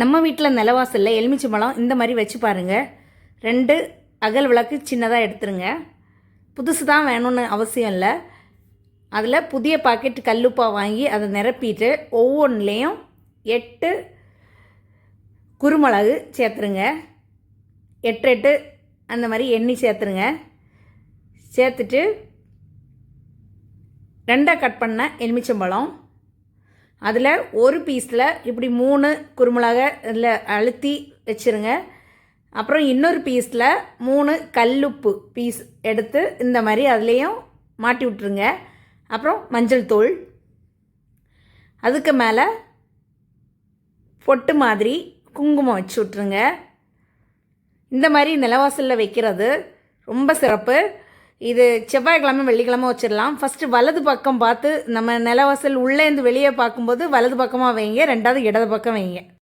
நம்ம வீட்டில் நிலவாசலில் எலுமிச்சை பழம் இந்த மாதிரி வச்சு பாருங்கள் ரெண்டு அகல் விளக்கு சின்னதாக எடுத்துருங்க. புதுசு தான் வேணும்னு அவசியம் இல்லை. அதில் புதிய பாக்கெட் கல்லுப்பா வாங்கி அதை நிரப்பிட்டு ஒவ்வொன்றுலேயும் எட்டு குருமிளகு சேர்த்துருங்க. எட்டு எட்டு அந்த மாதிரி எண்ணி சேர்த்துருங்க. சேர்த்துட்டு ரெண்டாக கட் பண்ண எலுமிச்சம்பழம் அதில் ஒரு பீஸில் இப்படி மூணு குருமிளகை இதில் அழுத்தி வச்சுருங்க. அப்புறம் இன்னொரு பீஸில் மூணு கல்லுப்பு பீஸ் எடுத்து இந்த மாதிரி அதுலேயும் மாட்டி விட்ருங்க அப்புறம் மஞ்சள் தூள். அதுக்கு மேலே பொட்டு மாதிரி குங்குமம் வச்சு விட்ருங்க இந்த மாதிரி நிலவாசலில் வைக்கிறது ரொம்ப சிறப்பு. இது செவ்வாய்க்கிழமை வெள்ளிக்கிழமை வச்சிடலாம். ஃபஸ்ட்டு வலது பக்கம் பார்த்து நம்ம நிலவாசல் உள்ளேருந்து வெளியே பார்க்கும்போது வலது பக்கமாக வைங்க ரெண்டாவது இடது பக்கம் வைங்க.